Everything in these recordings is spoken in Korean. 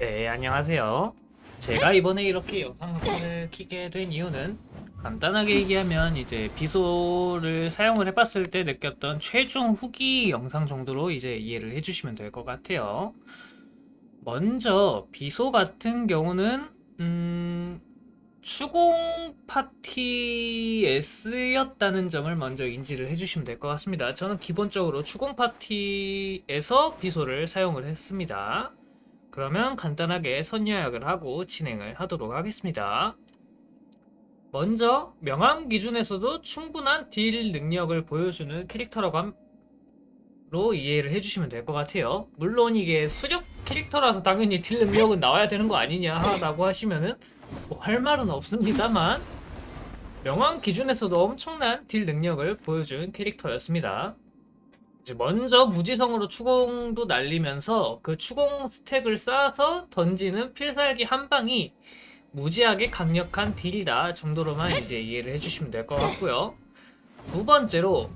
네, 안녕하세요. 제가 이번에 이렇게 영상을 키게 된 이유는 간단하게 얘기하면 이제 비소를 사용을 해봤을 때 느꼈던 최종 후기 영상 정도로 이제 이해를 해주시면 될 것 같아요. 먼저 비소 같은 경우는 음, 추공 파티에 쓰였다는 점을 먼저 인지를 해주시면 될 것 같습니다. 저는 기본적으로 추공 파티에서 비소를 사용을 했습니다. 그러면 간단하게 선요약을 하고 진행을 하도록 하겠습니다. 먼저 명함 기준에서도 충분한 딜 능력을 보여주는 캐릭터라고 이해를 해주시면 될 것 같아요. 물론 이게 수렵 캐릭터라서 당연히 딜 능력은 나와야 되는 거 아니냐라고 하시면은 뭐 할 말은 없습니다만 명함 기준에서도 엄청난 딜 능력을 보여준 캐릭터였습니다. 이제 먼저 무지성으로 추공도 날리면서 그 추공 스택을 쌓아서 던지는 필살기 한 방이 무지하게 강력한 딜이다 정도로만 이제 이해를 해주시면 될 것 같고요. 두 번째로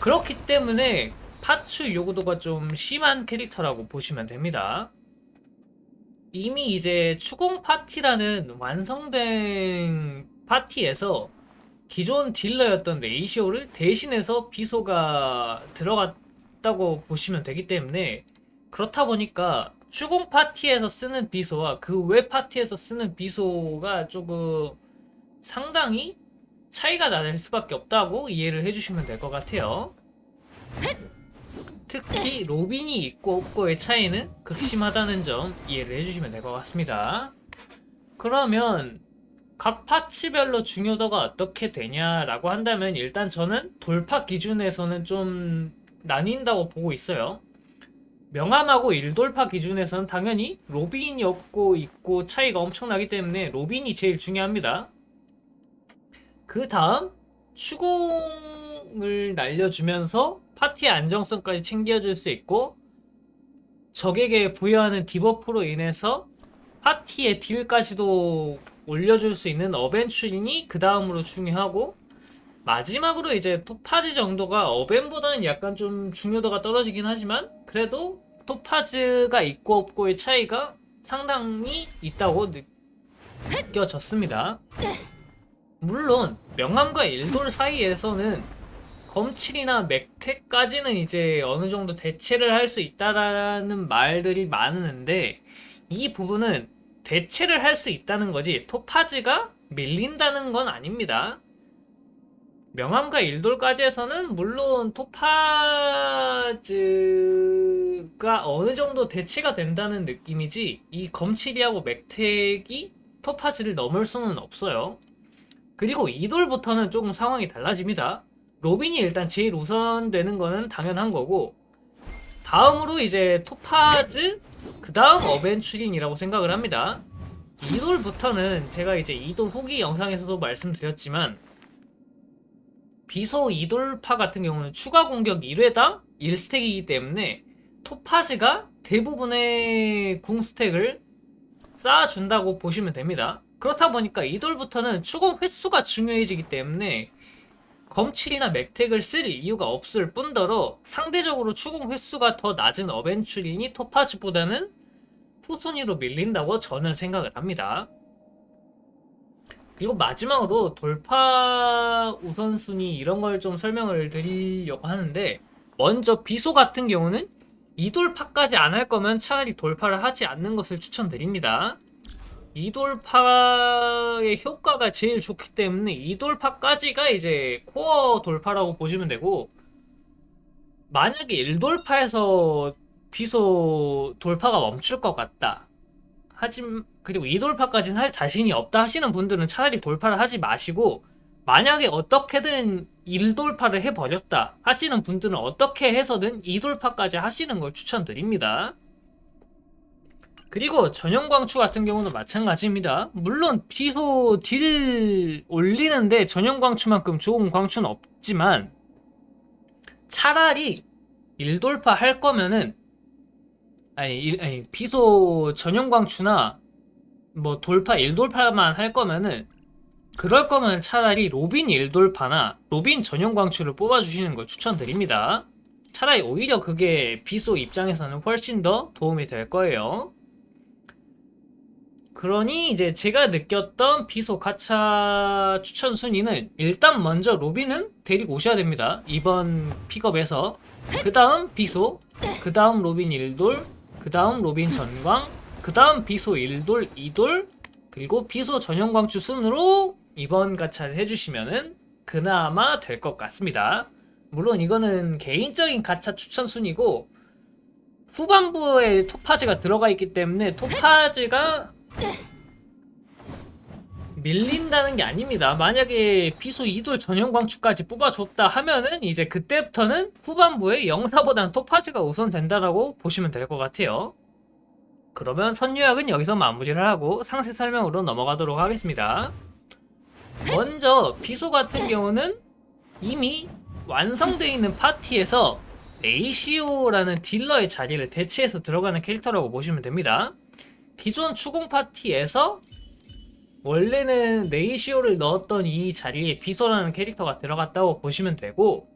그렇기 때문에 파츠 요구도가 좀 심한 캐릭터라고 보시면 됩니다. 이미 이제 추공 파티라는 완성된 파티에서 기존 딜러였던 레이시오를 대신해서 비소가 들어갔 다고 보시면 되기 때문에 그렇다 보니까 추공 파티에서 쓰는 비소와 그 외 파티에서 쓰는 비소가 조금 상당히 차이가 날 수밖에 없다고 이해를 해주시면 될 것 같아요. 특히 로빈이 있고 없고의 차이는 극심하다는 점 이해를 해주시면 될 것 같습니다. 그러면 각 파츠별로 중요도가 어떻게 되냐라고 한다면 일단 저는 돌파 기준에서는 좀 나뉜다고 보고 있어요. 명함하고 일돌파 기준에서는 당연히 로빈이 없고 있고 차이가 엄청나기 때문에 로빈이 제일 중요합니다. 그 다음 추공을 날려주면서 파티의 안정성까지 챙겨줄 수 있고 적에게 부여하는 디버프로 인해서 파티의 딜까지도 올려줄 수 있는 어벤츄린이 그 다음으로 중요하고 마지막으로 이제 토파즈 정도가 어벤보다는 약간 좀 중요도가 떨어지긴 하지만 그래도 토파즈가 있고 없고의 차이가 상당히 있다고 느껴졌습니다. 물론 명함과 일돌 사이에서는 검칠이나 맥테까지는 이제 어느 정도 대체를 할 수 있다라는 말들이 많은데 이 부분은 대체를 할 수 있다는 거지 토파즈가 밀린다는 건 아닙니다. 명함과 일돌까지에서는 물론 토파즈가 어느 정도 대체가 된다는 느낌이지 이 검칠이하고 맥텍이 토파즈를 넘을 수는 없어요. 그리고 이돌부터는 조금 상황이 달라집니다. 로빈이 일단 제일 우선되는 거는 당연한 거고 다음으로 이제 토파즈 그 다음 어벤츄린이라고 생각을 합니다. 이돌부터는 제가 이제 이돌 후기 영상에서도 말씀드렸지만 비소 이돌파 같은 경우는 추가 공격 1회당 1스택이기 때문에 토파즈가 대부분의 궁 스택을 쌓아준다고 보시면 됩니다. 그렇다 보니까 이돌부터는 추공 횟수가 중요해지기 때문에 검칠이나 맥텍을 쓸 이유가 없을 뿐더러 상대적으로 추공 횟수가 더 낮은 어벤츄린이 토파즈보다는 후순위로 밀린다고 저는 생각을 합니다. 그리고 마지막으로 돌파 우선순위 이런 걸 좀 설명을 드리려고 하는데 먼저 비소 같은 경우는 이돌파까지 안 할 거면 차라리 돌파를 하지 않는 것을 추천드립니다. 이돌파의 효과가 제일 좋기 때문에 이돌파까지가 이제 코어 돌파라고 보시면 되고 만약에 1돌파에서 비소 돌파가 멈출 것 같다. 하지만 그리고 2돌파까지는 할 자신이 없다 하시는 분들은 차라리 돌파를 하지 마시고 만약에 어떻게든 1돌파를 해버렸다 하시는 분들은 어떻게 해서든 2돌파까지 하시는 걸 추천드립니다. 그리고 전용 광추 같은 경우는 마찬가지입니다. 물론 비소 딜 올리는데 전용 광추만큼 좋은 광추는 없지만 차라리 1돌파 할 거면은 아니, 일, 아니 비소 전용 광추나 뭐 돌파 1돌파만 할 거면은 그럴 거면 차라리 로빈 1돌파나 로빈 전용 광추를 뽑아주시는 걸 추천드립니다. 차라리 오히려 그게 비소 입장에서는 훨씬 더 도움이 될 거예요. 그러니 이제 제가 느꼈던 비소 가차 추천 순위는 일단 먼저 로빈은 데리고 오셔야 됩니다. 이번 픽업에서 그 다음 비소, 그 다음 로빈 1돌, 그 다음 로빈 전광, 그 다음 비소 1돌, 2돌, 그리고 비소 전용 광추 순으로 이번 가차를 해주시면은 그나마 될 것 같습니다. 물론 이거는 개인적인 가차 추천 순이고 후반부에 토파즈가 들어가 있기 때문에 토파즈가 밀린다는 게 아닙니다. 만약에 비소 2돌 전용 광축까지 뽑아줬다 하면은 이제 그때부터는 후반부에 영사보다는 토파즈가 우선된다라고 보시면 될 것 같아요. 그러면 선유약은 여기서 마무리를 하고 상세 설명으로 넘어가도록 하겠습니다. 먼저 비소 같은 경우는 이미 완성되어 있는 파티에서 레이시오라는 딜러의 자리를 대체해서 들어가는 캐릭터라고 보시면 됩니다. 기존 추공 파티에서 원래는 레이시오를 넣었던 이 자리에 비소라는 캐릭터가 들어갔다고 보시면 되고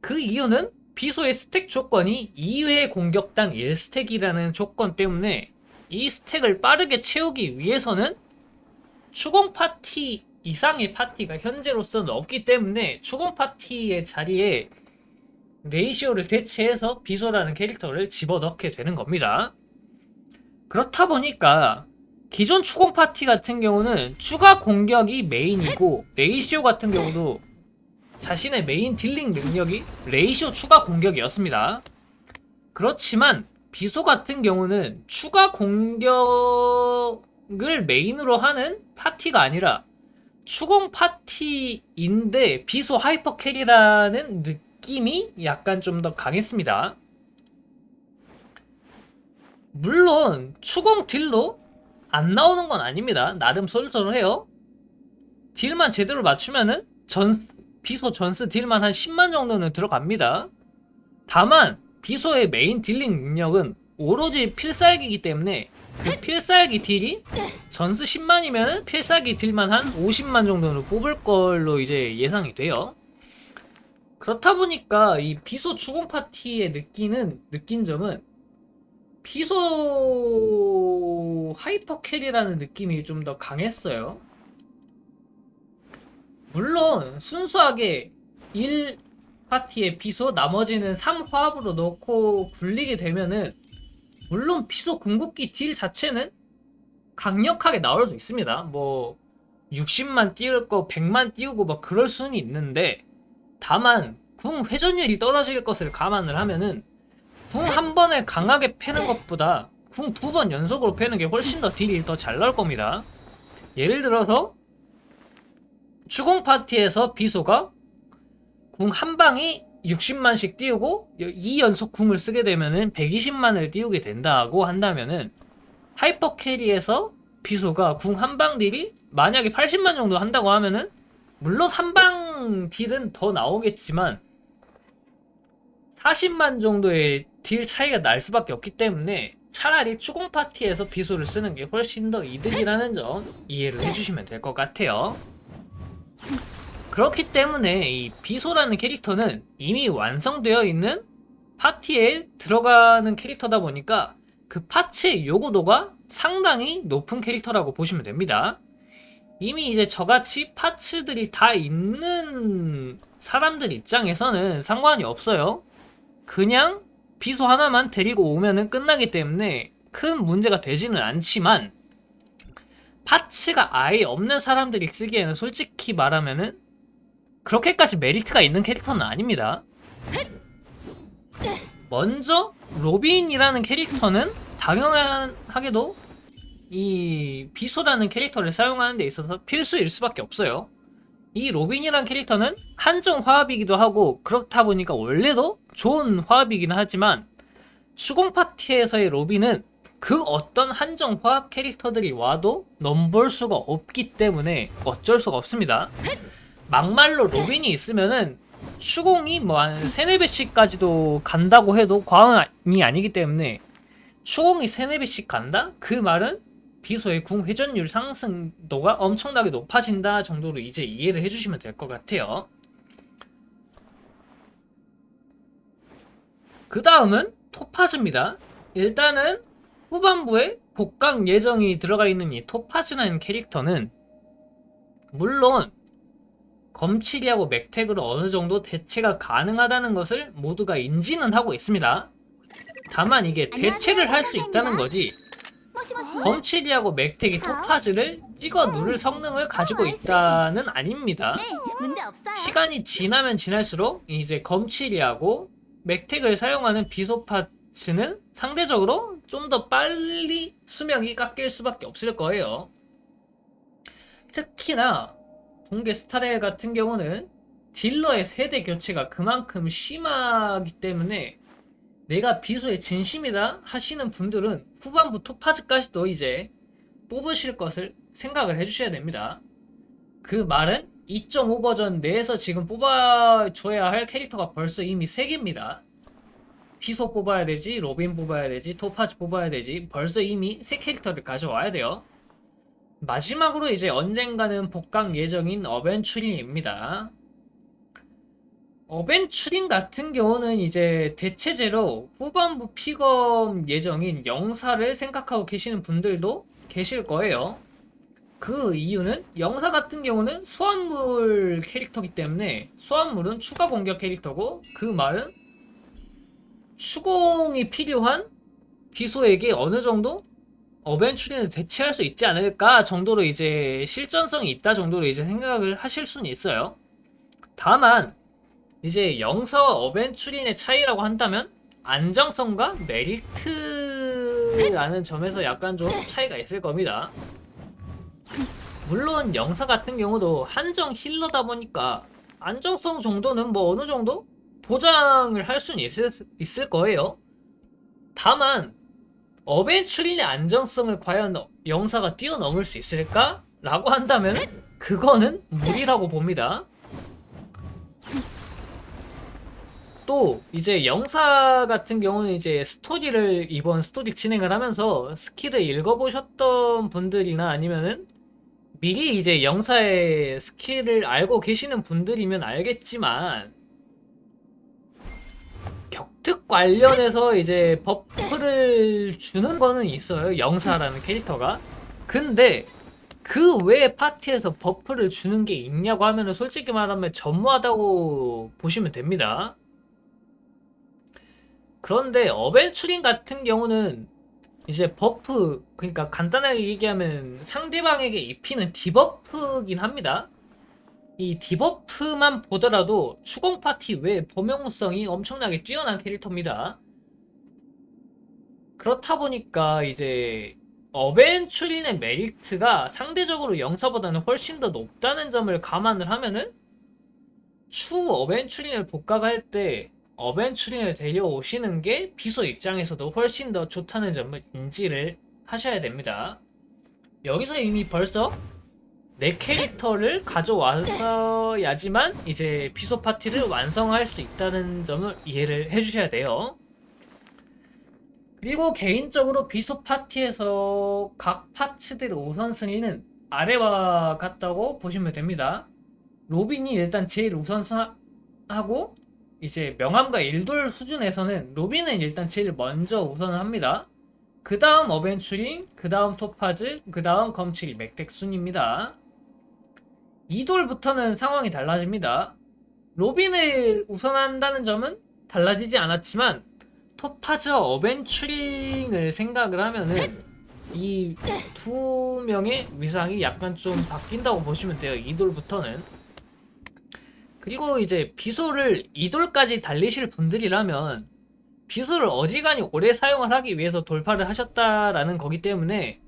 그 이유는 비소의 스택 조건이 2회 공격당 1스택이라는 조건 때문에 이 스택을 빠르게 채우기 위해서는 추공 파티 이상의 파티가 현재로서는 없기 때문에 추공 파티의 자리에 레이시오를 대체해서 비소라는 캐릭터를 집어넣게 되는 겁니다. 그렇다 보니까 기존 추공 파티 같은 경우는 추가 공격이 메인이고 레이시오 같은 경우도 자신의 메인 딜링 능력이 레이시오 추가 공격이었습니다. 그렇지만 비소 같은 경우는 추가 공격을 메인으로 하는 파티가 아니라 추공 파티인데 비소 하이퍼 캐리라는 느낌이 약간 좀 더 강했습니다. 물론 추공 딜로 안 나오는 건 아닙니다. 나름 쏠쏠해요. 딜만 제대로 맞추면은 전 비소 전스 딜만 한 10만 정도는 들어갑니다. 다만 비소의 메인 딜링 능력은 오로지 필살기이기 때문에 그 필살기 딜이 전스 10만이면 필살기 딜만 한 50만 정도는 뽑을 걸로 이제 예상이 돼요. 그렇다 보니까 이 비소 추공 파티에 느끼는 느낀 점은 비소 하이퍼 캐리라는 느낌이 좀 더 강했어요. 물론 순수하게 1 파티에 비소 나머지는 3화합으로 넣고 굴리게 되면은 물론 비소 궁극기 딜 자체는 강력하게 나올 수 있습니다. 뭐 60만 띄울 거 100만 띄우고 막 그럴 수는 있는데 다만 궁 회전율이 떨어질 것을 감안을 하면은 궁 한 번에 강하게 패는 것보다 궁 두 번 연속으로 패는 게 훨씬 더 딜이 더 잘 나올 겁니다. 예를 들어서 추공 파티에서 비소가 궁 한 방이 60만씩 띄우고 2연속 궁을 쓰게 되면은 120만을 띄우게 된다고 한다면은 하이퍼 캐리에서 비소가 궁 한 방 딜이 만약에 80만 정도 한다고 하면은 물론 한 방 딜은 더 나오겠지만 40만 정도의 딜 차이가 날 수밖에 없기 때문에 차라리 추공 파티에서 비소를 쓰는 게 훨씬 더 이득이라는 점 이해를 해주시면 될 것 같아요. 그렇기 때문에 이 비소라는 캐릭터는 이미 완성되어 있는 파티에 들어가는 캐릭터다 보니까 그 파츠의 요구도가 상당히 높은 캐릭터라고 보시면 됩니다. 이미 이제 저같이 파츠들이 다 있는 사람들 입장에서는 상관이 없어요. 그냥 비소 하나만 데리고 오면은 끝나기 때문에 큰 문제가 되지는 않지만 파츠가 아예 없는 사람들이 쓰기에는 솔직히 말하면은 그렇게까지 메리트가 있는 캐릭터는 아닙니다. 먼저 로빈이라는 캐릭터는 당연하게도 이 비소라는 캐릭터를 사용하는 데 있어서 필수일 수밖에 없어요. 이 로빈이라는 캐릭터는 한정 화합이기도 하고 그렇다 보니까 원래도 좋은 화합이긴 하지만 추공 파티에서의 로빈은 그 어떤 한정 화합 캐릭터들이 와도 넘볼 수가 없기 때문에 어쩔 수가 없습니다. 막말로 로빈이 있으면은 추공이 뭐 한 3, 4배씩까지도 간다고 해도 과언이 아니기 때문에 추공이 3, 4배씩 간다? 그 말은 비소의 궁 회전율 상승도가 엄청나게 높아진다 정도로 이제 이해를 해주시면 될 것 같아요. 그 다음은 토파즈입니다. 일단은 후반부에 복강 예정이 들어가 있는 이 토파즈라는 캐릭터는 물론 검치기하고 맥택으로 어느 정도 대체가 가능하다는 것을 모두가 인지는 하고 있습니다. 다만 이게 대체를 할 수 있다는 거지 검칠이하고 맥택이 토파즈를 찍어 누를 성능을 가지고 있다는 아닙니다. 시간이 지나면 지날수록 이제 검칠이하고 맥택을 사용하는 비소파츠는 상대적으로 좀 더 빨리 수명이 깎일 수밖에 없을 거예요. 특히나 동계 스타레 같은 경우는 딜러의 세대 교체가 그만큼 심하기 때문에 내가 비소의 진심이다 하시는 분들은 후반부 토파즈까지도 이제 뽑으실 것을 생각을 해주셔야 됩니다. 그 말은 2.5 버전 내에서 지금 뽑아줘야 할 캐릭터가 벌써 이미 3개입니다. 피소 뽑아야 되지, 로빈 뽑아야 되지, 토파즈 뽑아야 되지, 벌써 이미 3캐릭터를 가져와야 돼요. 마지막으로 이제 언젠가는 복강 예정인 어벤츄린입니다. 어벤츄린 같은 경우는 이제 대체제로 후반부 픽업 예정인 영사를 생각하고 계시는 분들도 계실 거예요. 그 이유는 영사 같은 경우는 소환물 캐릭터기 때문에 소환물은 추가 공격 캐릭터고 그 말은 추공이 필요한 비소에게 어느 정도 어벤츄린을 대체할 수 있지 않을까 정도로 이제 실전성이 있다 정도로 이제 생각을 하실 수는 있어요. 다만 이제 영사와 어벤츄린의 차이라고 한다면 안정성과 메리트라는 점에서 약간 좀 차이가 있을 겁니다. 물론 영사 같은 경우도 한정 힐러다 보니까 안정성 정도는 뭐 어느 정도 보장을 할 수는 있을, 있을 거예요. 다만 어벤츄린의 안정성을 과연 영사가 뛰어넘을 수 있을까? 라고 한다면 그거는 무리라고 봅니다. 또 이제 영사 같은 경우는 이제 스토리를 이번 스토리 진행을 하면서 스킬을 읽어보셨던 분들이나 아니면은 미리 이제 영사의 스킬을 알고 계시는 분들이면 알겠지만 격특 관련해서 이제 버프를 주는 거는 있어요. 영사라는 캐릭터가. 근데 그 외에 파티에서 버프를 주는 게 있냐고 하면은 솔직히 말하면 전무하다고 보시면 됩니다. 그런데 어벤츄린 같은 경우는 이제 버프 그러니까 간단하게 얘기하면 상대방에게 입히는 디버프긴 합니다. 이 디버프만 보더라도 추공 파티 외 범용성이 엄청나게 뛰어난 캐릭터입니다. 그렇다 보니까 이제 어벤츄린의 메리트가 상대적으로 영사보다는 훨씬 더 높다는 점을 감안을 하면은 추후 어벤츄린을 복각할 때 어벤츄린을 데려오시는 게 비소 입장에서도 훨씬 더 좋다는 점을 인지를 하셔야 됩니다. 여기서 이미 벌써 내 캐릭터를 가져와서야지만 이제 비소 파티를 완성할 수 있다는 점을 이해를 해주셔야 돼요. 그리고 개인적으로 비소 파티에서 각 파츠들의 우선순위는 아래와 같다고 보시면 됩니다. 로빈이 일단 제일 우선순하고 이제 명함과 일돌 수준에서는 로빈은 일단 제일 먼저 우선을 합니다. 그 다음 어벤츄린, 그 다음 토파즈, 그 다음 검칠이 맥덱 순입니다. 이돌부터는 상황이 달라집니다. 로빈을 우선한다는 점은 달라지지 않았지만 토파즈와 어벤츄린을 생각을 하면은 이 두 명의 위상이 약간 좀 바뀐다고 보시면 돼요. 이돌부터는. 그리고 이제 비소를 2돌까지 달리실 분들이라면 비소를 어지간히 오래 사용을 하기 위해서 돌파를 하셨다라는 거기 때문에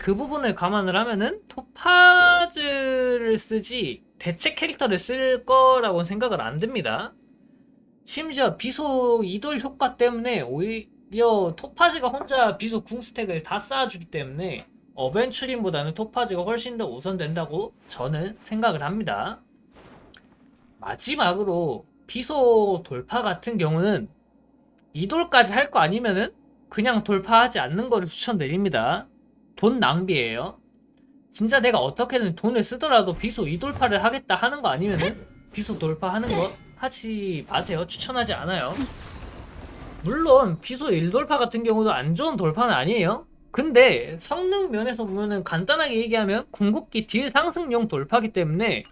그 부분을 감안을 하면은 토파즈를 쓰지 대체 캐릭터를 쓸 거라고 생각을 안 듭니다. 심지어 비소 2돌 효과 때문에 오히려 토파즈가 혼자 비소 궁 스택을 다 쌓아주기 때문에 어벤츄린보다는 토파즈가 훨씬 더 우선된다고 저는 생각을 합니다. 마지막으로 비소 돌파 같은 경우는 이돌까지 할 거 아니면은 그냥 돌파하지 않는 거를 추천드립니다. 돈 낭비예요. 진짜 내가 어떻게든 돈을 쓰더라도 비소 이돌파를 하겠다 하는 거 아니면은 비소 돌파하는 거 하지 마세요. 추천하지 않아요. 물론 비소 1돌파 같은 경우도 안 좋은 돌파는 아니에요. 근데 성능 면에서 보면은 간단하게 얘기하면 궁극기 딜 상승용 돌파기 때문에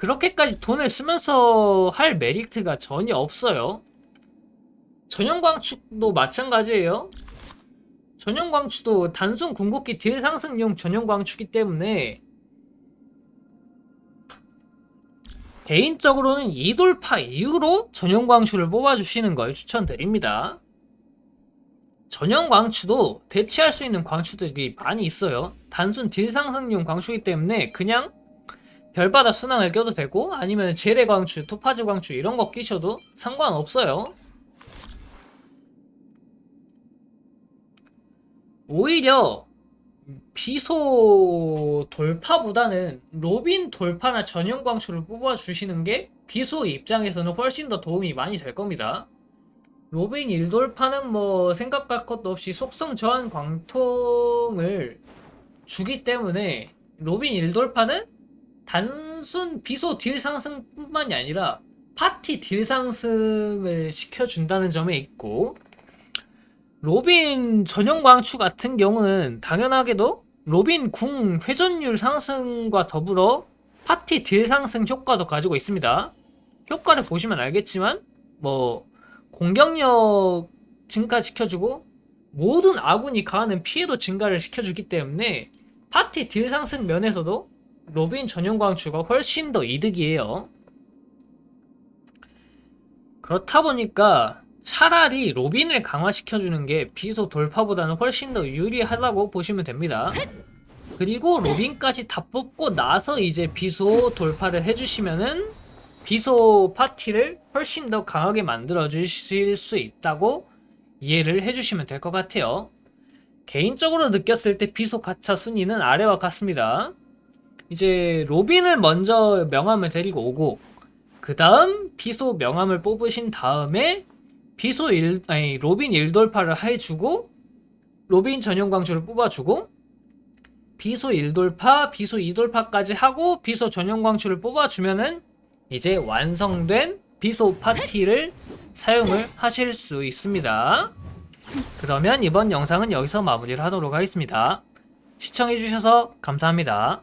그렇게까지 돈을 쓰면서 할 메리트가 전혀 없어요. 전용광축도 마찬가지예요. 전용광축도 단순 궁극기 딜 상승용 전용광축이기 때문에 개인적으로는 2돌파 이후로 전용광추를 뽑아주시는 걸 추천드립니다. 전용광추도 대체할 수 있는 광추들이 많이 있어요. 단순 딜 상승용 광추이기 때문에 그냥 별바다 순항을 껴도 되고 아니면 제레 광추, 토파즈 광추 이런 거 끼셔도 상관없어요. 오히려 비소 돌파보다는 로빈 돌파나 전용 광추를 뽑아주시는 게 비소 입장에서는 훨씬 더 도움이 많이 될 겁니다. 로빈 1돌파는 뭐 생각할 것도 없이 속성 저한 광통을 주기 때문에 로빈 1돌파는 단순 비소 딜 상승뿐만이 아니라 파티 딜 상승을 시켜준다는 점에 있고 로빈 전용 광추 같은 경우는 당연하게도 로빈 궁 회전율 상승과 더불어 파티 딜 상승 효과도 가지고 있습니다. 효과를 보시면 알겠지만 뭐 공격력 증가시켜주고 모든 아군이 가하는 피해도 증가를 시켜주기 때문에 파티 딜 상승 면에서도 로빈 전용 광추가 훨씬 더 이득이에요. 그렇다 보니까 차라리 로빈을 강화시켜주는 게 비소 돌파보다는 훨씬 더 유리하다고 보시면 됩니다. 그리고 로빈까지 다 뽑고 나서 이제 비소 돌파를 해주시면은 비소 파티를 훨씬 더 강하게 만들어 주실 수 있다고 이해를 해주시면 될 것 같아요. 개인적으로 느꼈을 때 비소 가차 순위는 아래와 같습니다. 이제 로빈을 먼저 명함을 데리고 오고 그 다음 비소 명함을 뽑으신 다음에 비소 1 아니 로빈 1돌파를 해주고 로빈 전용 광주를 뽑아주고 비소 1돌파, 비소 2돌파까지 하고 비소 전용 광추를 뽑아주면은 이제 완성된 비소 파티를 사용을 하실 수 있습니다. 그러면 이번 영상은 여기서 마무리를 하도록 하겠습니다. 시청해주셔서 감사합니다.